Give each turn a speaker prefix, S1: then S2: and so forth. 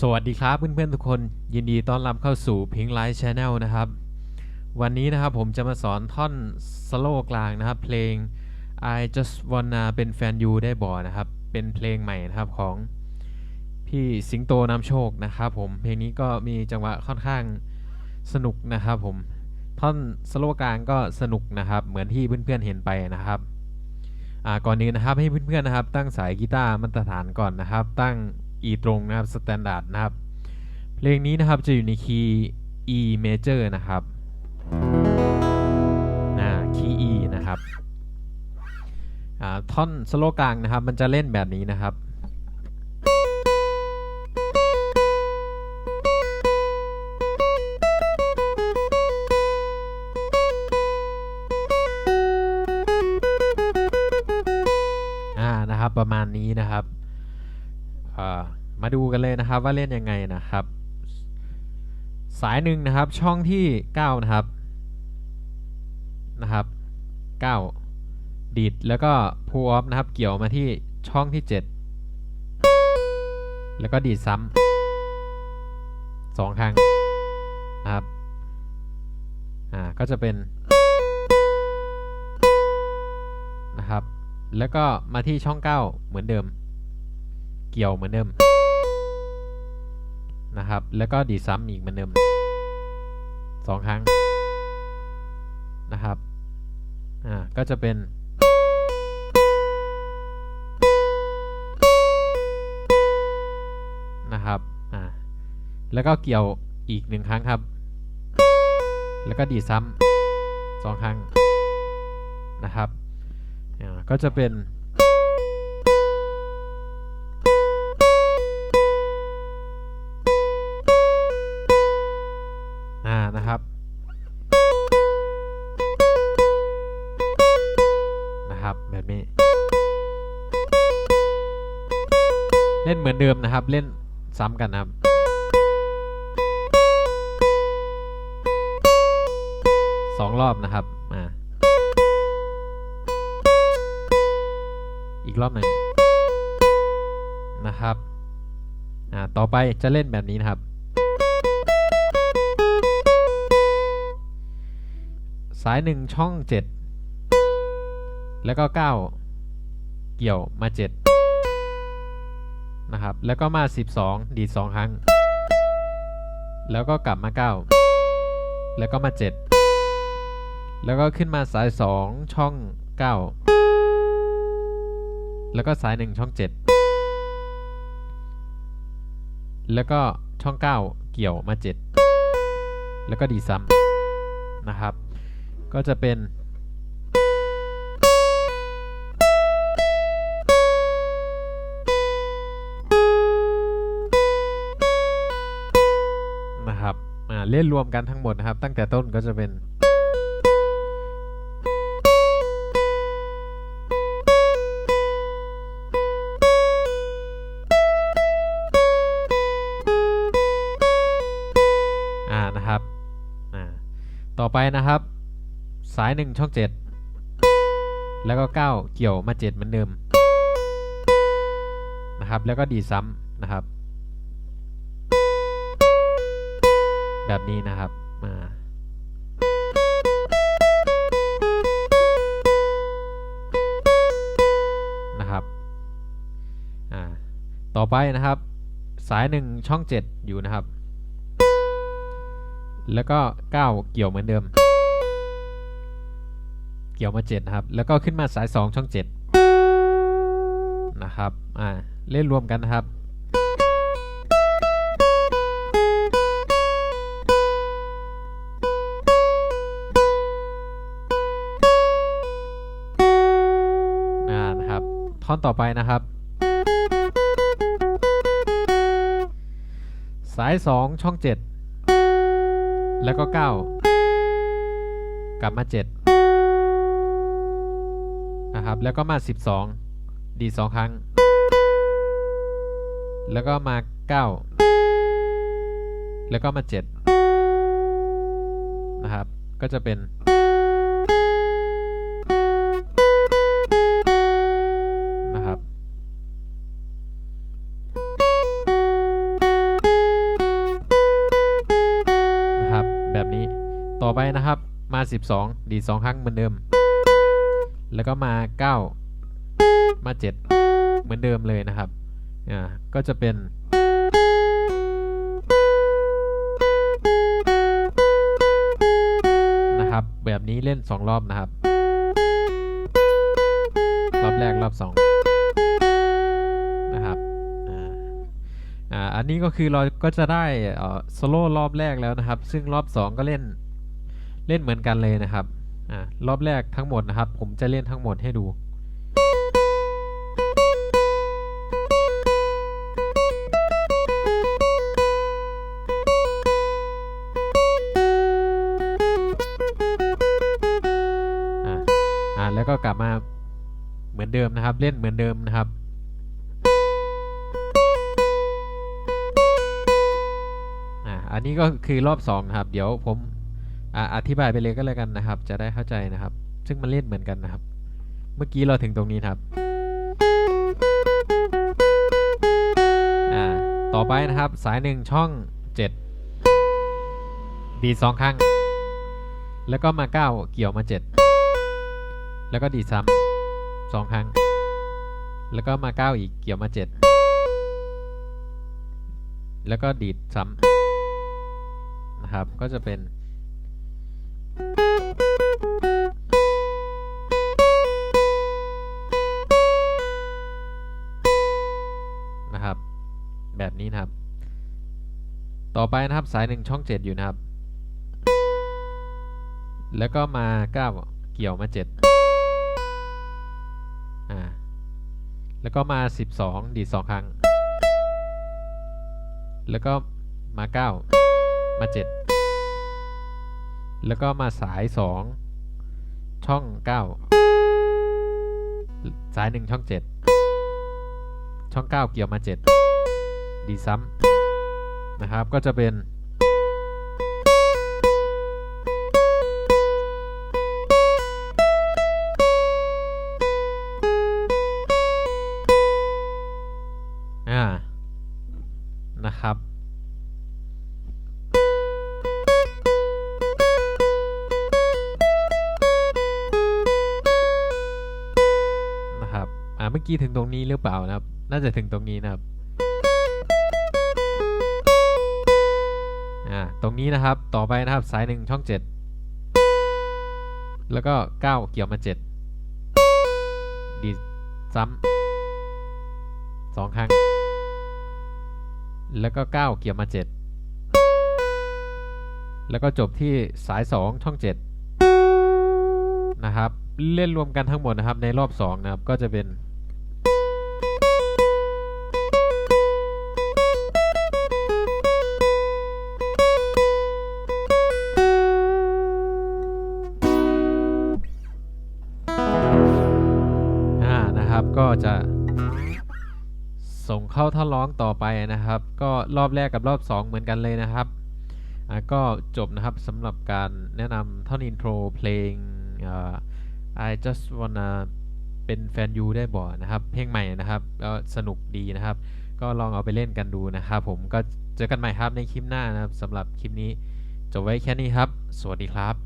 S1: สวัสดีครับเพื่อนๆทุกคน ยินดีต้อนรับเข้าสู่ Pink Light Channel นะครับ วันนี้นะครับผมจะมาสอนท่อนสโลกลางนะครับ เพลง I Just Wanna เป็นแฟนยูได้บ่อนะครับ เป็นเพลงใหม่นะครับของพี่สิงโตนำโชคนะครับผมเพลงนี้ก็มีจังหวะค่อนข้างสนุกนะครับผมท่อนสโลกลางก็สนุกนะครับ เหมือนที่เพื่อนๆเห็นไปนะครับก่อนอื่นนะครับให้เพื่อนๆนะครับ ตั้งสายกีตาร์มาตรฐานก่อนนะครับ ตั้ง E ตรงนะครับสแตนดาร์ดนะครับ เพลงนี้นะครับจะอยู่ในคีย์ E major นะครับนะคีย์ E นะครับอ่าท่อนสโลกลางนะครับ มันจะเล่นแบบนี้นะครับอ่านะครับประมาณนี้นะครับ มาดูกันเลยนะครับว่าเล่นยังไงนะครับ สายหนึ่งนะครับช่องที่ 9 นะครับนะครับ 9 ดีดแล้วก็ pull off นะครับเกี่ยวมาที่ช่องที่ 7 แล้วก็ดีดซ้ำสองครั้งนะครับอ่าก็จะเป็นนะครับแล้วก็มาที่ช่อง 9 เหมือนเดิม เกี่ยวเหมือนเดิม นะครับ แล้วก็ดีดซ้ำอีกเหมือนเดิมสองครั้งนะครับ อ่า ก็จะเป็น นะครับ อ่า แล้วก็เกี่ยวอีกหนึ่งครั้งครับ แล้วก็ดีดซ้ำสองครั้งนะครับ อ่า ก็จะเป็น เล่นเหมือนเดิมนะครับ เล่นซ้ำกันนะครับสองรอบนะครับอ่าอีกรอบหนึ่งนะครับอ่าต่อไปจะเล่นแบบนี้นะครับ สายหนึ่งช่องเจ็ดแล้วก็เก้าเกี่ยวมาเจ็ด นะครับ แล้วก็มาสิบสองดีดสองครั้ง แล้วก็กลับมาเก้าแล้วก็มาเจ็ดแล้วก็ขึ้นมาสายสองช่องเก้าแล้วก็สายหนึ่งช่องเจ็ดแล้วก็ช่องเก้าเกี่ยวมาเจ็ดแล้วก็ดีซ้ำนะครับ ก็จะเป็น เล่นรวมกันทั้งหมดนะครับ ตั้งแต่ต้นก็จะเป็น อ่านะครับอ่าต่อไปนะครับ สายหนึ่งช่องเจ็ดแล้วก็เก้าเกี่ยวมาเจ็ดเหมือนเดิมนะครับ แล้วก็ดีซ้ำนะครับ แบบนี้นะครับมานะครับอ่าต่อไปนะครับ สายหนึ่งช่องเจ็ดอยู่นะครับ แล้วก็ 9 เกี่ยวเหมือนเดิม เกี่ยวมา 7 นะครับ แล้วก็ขึ้นมาสาย 2 ช่อง 7 นะครับอ่าเล่นรวมกันนะครับ อนต่อไปนะครับ สาย 2 ช่อง 7 แล้วก็ 9 กลับมา 7 นะครับ แล้วก็มา 12 ดี2ครั้ง แล้วก็มา 9 แล้วก็มา 7 นะครับ ก็จะเป็น มา 12 ดีด2ครั้งเหมือนเดิม แล้วก็มา 9 มา 7 เหมือนเดิมเลยนะครับอ่าก็จะเป็นนะครับแบบนี้เล่น 2 รอบนะครับ รอบแรกรอบ 2 นะครับอ่าอ่าอันนี้ก็คือเราก็จะได้เออโซโล่รอบแรกแล้วนะครับ ซึ่งรอบ 2 ก็เล่น เล่นเหมือนกันเลยนะครับอ่ารอบแรกทั้งหมดนะครับ ผมจะเล่นทั้งหมดให้ดูอ่าอ่าแล้วก็กลับมาเหมือนเดิมนะครับ เล่นเหมือนเดิมนะครับอ่าอันนี้ก็คือรอบสองนะครับ เดี๋ยวผม ออธิบายไปเลยก็แล้วกันนะครับ จะได้เข้าใจนะครับ ซึ่งมันเล่นเหมือนกันนะครับ เมื่อกี้เราถึงตรงนี้ครับอ่าต่อไปนะครับสายหนึ่งช่องเจ็ดดีสองครั้ง แล้วก็มาเก้าเกี่ยวมาเจ็ดแล้วก็ดีซ้ำสองครั้ง แล้วก็มาเก้าอีกเกี่ยวมาเจ็ดแล้วก็ดีดซ้ำนะครับก็จะเป็น ต่อไปนะครับสายหนึ่งช่องเจ็ดอยู่นะครับ แล้วก็มาเก้าเกี่ยวมาเจ็ดอ่า แล้วก็มาสิบสองดีดสองครั้ง แล้วก็มาเก้ามาเจ็ดแล้วก็มาสายสองช่องเก้าสายหนึ่งช่องเจ็ดช่องเก้าเกี่ยวมาเจ็ดดีซ้ำ นะครับ ก็จะเป็น อ่า นะครับนะครับอ่าเมื่อกี้ถึงตรงนี้หรือเปล่านะครับ น่าจะถึงตรงนี้นะครับ อ่าตรงนี้นะครับต่อไปนะครับสายหนึ่งช่องเจ็ดแล้วก็เก้าเกี่ยวมาเจ็ดดีซ้ำสองครั้ง แล้วก็เก้าเกี่ยวมาเจ็ดแล้วก็จบที่สายสองช่องเจ็ดนะครับ เล่นรวมกันทั้งหมดนะครับในรอบสองนะครับก็จะเป็น เข้าท่อนร้องต่อไปนะครับ ก็รอบแรกกับรอบ 2 เหมือนกันเลยนะครับก็จบนะครับสำหรับการแนะนำท่อนอินโทรเพลงอ่า I just wanna เป็นแฟนยูได้บ่นะครับ เพลงใหม่นะครับก็สนุกดีนะครับ ก็ลองเอาไปเล่นกันดูนะครับผมก็เจอกันใหม่ครับในคลิปหน้านะครับสำหรับคลิปนี้จบไว้แค่นี้ครับ สวัสดีครับ